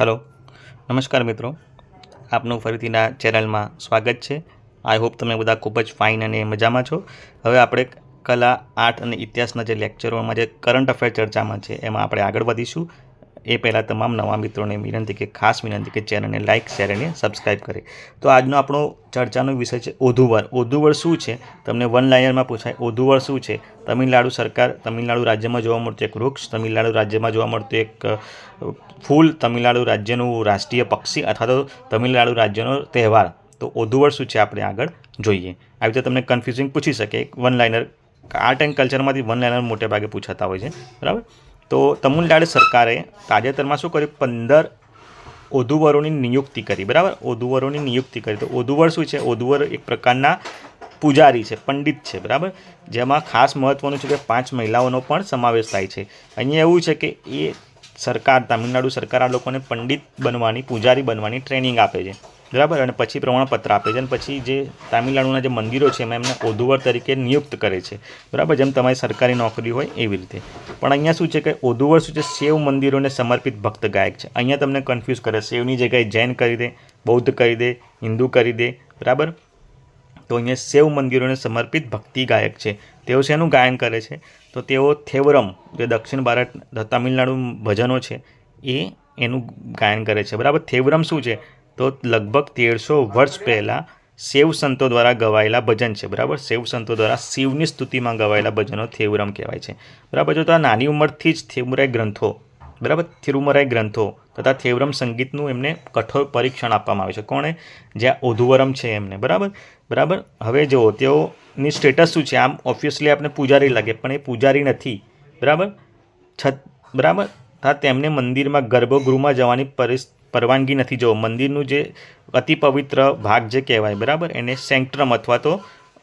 Hello. નમસ્કાર મિત્રો. આપનું ફરીથીના ચેનલમાં સ્વાગત છે. આઈ હોપ તમે બધા ખૂબ જ ફાઇન અને મજામાં છો. હવે આપણે કલા, આર્ટ અને ઇતિહાસના જે લેક્ચરોમાં જે કરંટ અફેર ચર્ચામાં છે, એમાં આપણે આગળ વધીશું. એ પહેલાં તમામ નવા મિત્રોને વિનંતી કે, ખાસ વિનંતી કે, ચેનલને લાઇક શેર અને સબસ્ક્રાઈબ કરે. તો આજનો આપણો ચર્ચાનો વિષય છે ઓધુવર. ઓધુવર શું છે? તમને વન લાઇનરમાં પૂછાય, ઓધુવર શું છે? તમિલનાડુ સરકાર, તમિલનાડુ રાજ્યમાં જોવા મળતું એક વૃક્ષ, તમિલનાડુ રાજ્યમાં જોવા મળતું એક ફૂલ, તમિલનાડુ રાજ્યનું રાષ્ટ્રીય પક્ષી અથવા તો તમિલનાડુ રાજ્યનો તહેવાર. તો ઓધુવર શું છે? આપણે આગળ જોઈએ. આવી રીતે તમને કન્ફ્યુઝિંગ પૂછી શકે. વન લાઇનર આર્ટ એન્ડ કલ્ચરમાંથી વન લાઇનર મોટે ભાગે પૂછાતા હોય છે. બરાબર? તો તમિલનાડુ સરકારે તાજેતરમાં શું કર્યું? પંદર ઓધુવરોની નિયુક્તિ કરી, બરાબર? ઓધુવરોની નિયુક્તિ કરી. તો ઓધુવર શું છે? ઓધુવર એક પ્રકારના પૂજારી છે, પંડિત છે, બરાબર? જેમાં ખાસ મહત્ત્વનું છે કે પાંચ મહિલાઓનો પણ સમાવેશ થાય છે. અહીંયા એવું છે કે એ સરકાર, તમિલનાડુ સરકાર આ લોકોને પંડિત બનવાની, પૂજારી બનવાની ટ્રેનિંગ આપે છે. બરાબર? અને પછી પ્રમાણપત્ર આપે છે. અને પછી જે તામિલનાડુના જે મંદિરો છે, એમાં એમને ઓધુવર તરીકે નિયુક્ત કરે છે. બરાબર? જેમ તમારી સરકારી નોકરી હોય એવી રીતે. પણ અહીંયા શું છે કે ઓધુવર શું છે? શિવ મંદિરોને સમર્પિત ભક્ત ગાયક છે. અહીંયા તમને કન્ફ્યુઝ કરે. શિવની જગ્યાએ જૈન કરી દે, બૌદ્ધ કરી દે, હિન્દુ કરી દે. બરાબર? તો અહીંયા શિવ મંદિરોને સમર્પિત ભક્તિ ગાયક છે. તેઓ શેનું ગાયન કરે છે? તો તેઓ થેવરમ, જે દક્ષિણ ભારત તમિલનાડુ ભજનો છે, એ એનું ગાયન કરે છે. બરાબર? થેવરમ શું છે? તો લગભગ તેરસો વર્ષ પહેલાં શૈવ સંતો દ્વારા ગવાયેલા ભજન છે. બરાબર? શૈવ સંતો દ્વારા શિવની સ્તુતિમાં ગવાયેલા ભજનો થેવરમ કહેવાય છે. બરાબર? જો તો આ નાની ઉંમરથી જ થેમુરાઈ ગ્રંથો બરાબર? થિરુમરાય ગ્રંથો તથા થેવરમ સંગીતનું એમને કઠોર પરીક્ષણ આપવામાં આવે છે. કોણે? જ્યાં ઓધુવરમ છે એમને. બરાબર? બરાબર? હવે જુઓ, તેઓની સ્ટેટસ શું છે? આમ ઓબ્વિયસલી આપણે પૂજારી લાગે, પણ એ પૂજારી નથી. બરાબર? છત, બરાબર? હા, તેમને મંદિરમાં ગર્ભગૃહમાં જવાની પરિસ, પરવાનગી નથી. જો મંદિરનું જે અતિ પવિત્ર ભાગ જે કહેવાય, બરાબર? એને સેન્ટ્રમ અથવા તો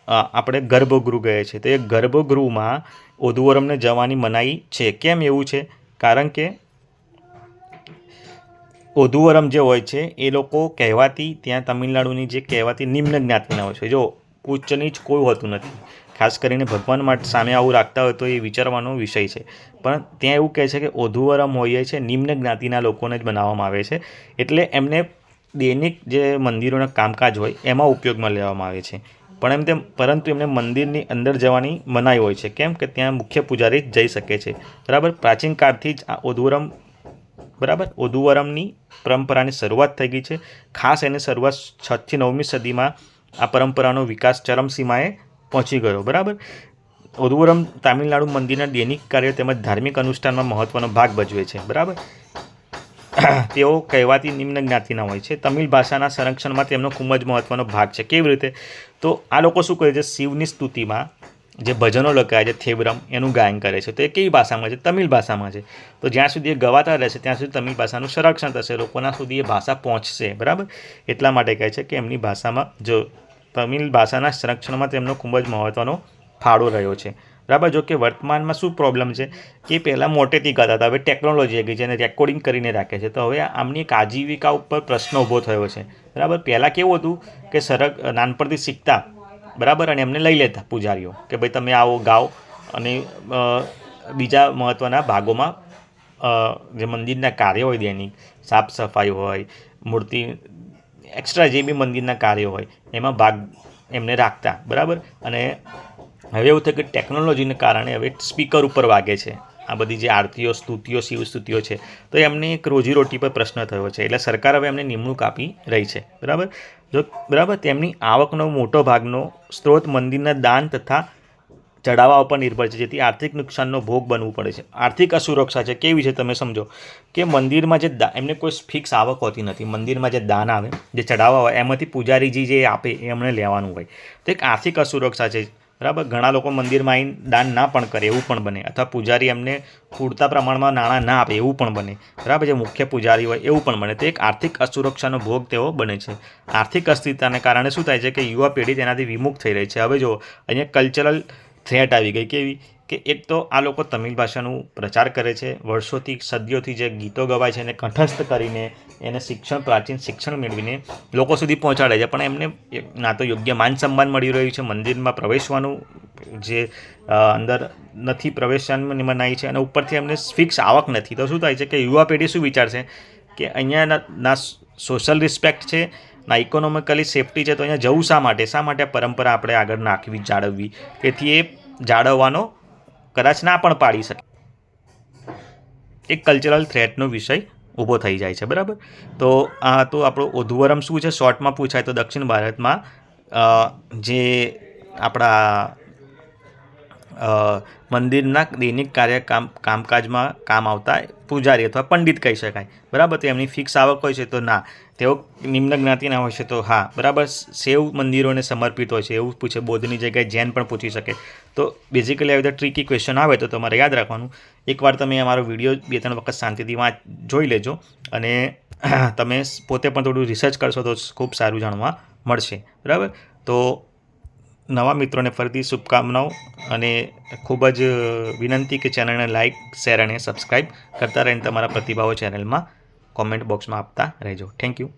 આપણે ગર્ભગૃહ કહે છે. તો એ ગર્ભગૃહમાં ઓધુવરમને જવાની મનાઈ છે. કેમ એવું છે? કારણ કે ઓધુવરમ જે હોય છે, એ લોકો કહેવાતી ત્યાં તમિલનાડુની જે કહેવાતી નિમ્ન જ્ઞાતિના હોય છે. જો ઉચ્ચ નીચ કોઈ હોતું નથી, ખાસ કરીને ભગવાન માટે સામે આવું રાખતા હોય તો એ વિચારવાનો વિષય છે. પણ ત્યાં એવું કહે છે કે ઓધુવરમ હોઈએ છે, નિમ્ન જ્ઞાતિના લોકોને જ બનાવવામાં આવે છે. એટલે એમને દૈનિક જે મંદિરોના કામકાજ હોય, એમાં ઉપયોગમાં લેવામાં આવે છે. પણ એમ તેમ, પરંતુ એમને મંદિરની અંદર જવાની મનાઈ હોય છે. કેમ કે ત્યાં મુખ્ય પૂજારી જ જઈ શકે છે. બરાબર? પ્રાચીન કાળથી જ આ ઓધુવરમ બરાબર? ઓધુવરમની પરંપરાની શરૂઆત થઈ ગઈ છે. ખાસ એની શરૂઆત છથી નવમી સદીમાં આ પરંપરાનો વિકાસ ચરમસીમાએ પહોંચી ગયો, બરાબર? ઓધુવરમ તામિલનાડુ મંદિરના દૈનિક કાર્ય તેમજ ધાર્મિક અનુષ્ઠાનમાં મહત્ત્વનો ભાગ ભજવે છે, બરાબર? તેઓ કહેવાતી નિમ્ન જ્ઞાતિના હોય છે. તમિલ ભાષાના સંરક્ષણમાં તેમનો ખૂબ જ મહત્ત્વનો ભાગ છે. કેવી રીતે? તો આ લોકો શું કરે છે? શિવની સ્તુતિમાં જે ભજનો લખાય છે, થેબરમ, એનું ગાયન કરે છે. તો એ કેવી ભાષામાં છે? તમિલ ભાષામાં છે. તો જ્યાં સુધી એ ગવાતા રહેશે, ત્યાં સુધી તમિલ ભાષાનું સંરક્ષણ થશે, લોકોના સુધી એ ભાષા પહોંચશે. બરાબર? એટલા માટે કહે છે કે એમની ભાષામાં જો તમિલ ભાષાના સંરક્ષણમાં તેમનો ખૂબ જ મહત્ત્વનો ફાળો રહ્યો છે. બરાબર? જો કે વર્તમાનમાં શું પ્રોબ્લેમ છે? કે પહેલાં મોટેથી ગાતા હતા, હવે ટેકનોલોજી આવી છે અને રેકોર્ડિંગ કરીને રાખે છે. તો હવે આમની એક આજીવિકા ઉપર પ્રશ્ન ઊભો થયો છે. બરાબર? પહેલાં કેવું હતું કે સરક, નાનપણથી શીખતા બરાબર? અને એમને લઈ લેતા પૂજારીઓ કે ભાઈ તમે આવો, ગાઓ. અને બીજા મહત્ત્વના ભાગોમાં જે મંદિરના કાર્ય હોય દૈનિક, સાફ સફાઈ હોય, મૂર્તિ એક્સ્ટ્રા જે બી મંદિરના કાર્યો હોય, એમાં ભાગ એમને રાખતા. બરાબર? અને હવે એવું થયું કે ટેકનોલોજીને કારણે હવે સ્પીકર ઉપર વાગે છે. આ બધી જે આરતીઓ, સ્તુતિઓ શિવ સ્તુતિઓ છે. તો એમને એક રોજીરોટી પર પ્રશ્ન થયો છે. એટલે સરકાર હવે એમને નિમણૂક આપી રહી છે. બરાબર? જો બરાબર, તેમની આવકનો મોટો ભાગનો સ્ત્રોત મંદિરના દાન તથા ચડાવવા ઉપર નિર્ભર છે. જેથી આર્થિક નુકસાનનો ભોગ બનવું પડે છે. આર્થિક અસુરક્ષા છે, કેવી છે તમે સમજો કે મંદિરમાં જે દા, એમને કોઈ ફિક્સ આવક હોતી નથી. મંદિરમાં જે દાન આવે, જે ચડાવવા હોય, એમાંથી પૂજારીજી જે આપે, એ એમણે લેવાનું હોય. તો એક આર્થિક અસુરક્ષા છે. બરાબર? ઘણા લોકો મંદિરમાં આવીને દાન ના પણ કરે, એવું પણ બને. અથવા પૂજારી એમને પૂરતા પ્રમાણમાં નાણાં ના આપે, એવું પણ બને. બરાબર? જે મુખ્ય પૂજારી હોય, એવું પણ બને. તો એક આર્થિક અસુરક્ષાનો ભોગ તેઓ બને છે. આર્થિક અસ્થિરતાને કારણે શું થાય છે કે યુવા પેઢી તેનાથી વિમુખ થઈ રહી છે. હવે જો અહીંયા કલ્ચરલ થ્રેટ આવી ગઈ કેવી? કે એક તો આ લોકો તમિલ ભાષાનું પ્રચાર કરે છે. વર્ષોથી, સદીઓથી જે ગીતો ગવાય છે એને કંઠસ્થ કરીને એને શિક્ષણ, પ્રાચીન શિક્ષણ મેળવીને લોકો સુધી પહોંચાડે છે. પણ એમને ના તો યોગ્ય માન સન્માન મળી રહ્યું છે. મંદિરમાં પ્રવેશવાનું જે અંદર નથી પ્રવેશવાની મનાઈ છે અને ઉપરથી એમને ફિક્સ આવક નથી. તો શું થાય છે કે યુવા પેઢી શું વિચારશે કે અહીંયા ના સોશિયલ રિસ્પેક્ટ છે, ના ઇકોનોમિકલી સેફટી છે, તો અહીંયા જવું શા માટે? શા માટે પરંપરા આપણે આગળ નાખવી, જાળવવી? તેથી એ જાળવવાનો કદાચ ના પણ પાડી શકે. એક કલ્ચરલ થ્રેટનો વિષય ઊભો થઈ જાય છે, બરાબર? તો આ તો આપણો ઓધુવરમ શું છે? શોર્ટમાં પૂછાય તો દક્ષિણ ભારતમાં જે આપણા મંદિરના દૈનિક કાર્ય કામ, કામકાજમાં કામ આવતા પૂજારી અથવા પંડિત કહી શકાય. બરાબર? તો એમની ફિક્સ આવક હોય છે તો ના. તેઓ નિમ્ન જ્ઞાતિના હોય છે તો હા. બરાબર? સેવ મંદિરોને સમર્પિત હોય છે. એવું પૂછે. બૌદ્ધની જગ્યાએ જૈન પણ પૂછી શકે. તો બેઝિકલી આવી રીતે ટ્રીકી ક્વેશ્ચન આવે તો તમારે યાદ રાખવાનું. એકવાર તમે અમારો વીડિયો બે ત્રણ વખત શાંતિથી વાંચ, જોઈ લેજો. અને તમે પોતે પણ થોડું રિસર્ચ કરશો તો ખૂબ સારું જાણવા મળશે. બરાબર? તો નવા મિત્રોને ફરીથી શુભકામનાઓ અને ખૂબ જ વિનંતી કે ચેનલને લાઇક શેર અને સબસ્ક્રાઈબ કરતા રહીને તમારા પ્રતિભાવો ચેનલમાં કોમેન્ટ બોક્સમાં આપતા રહેજો. Thank you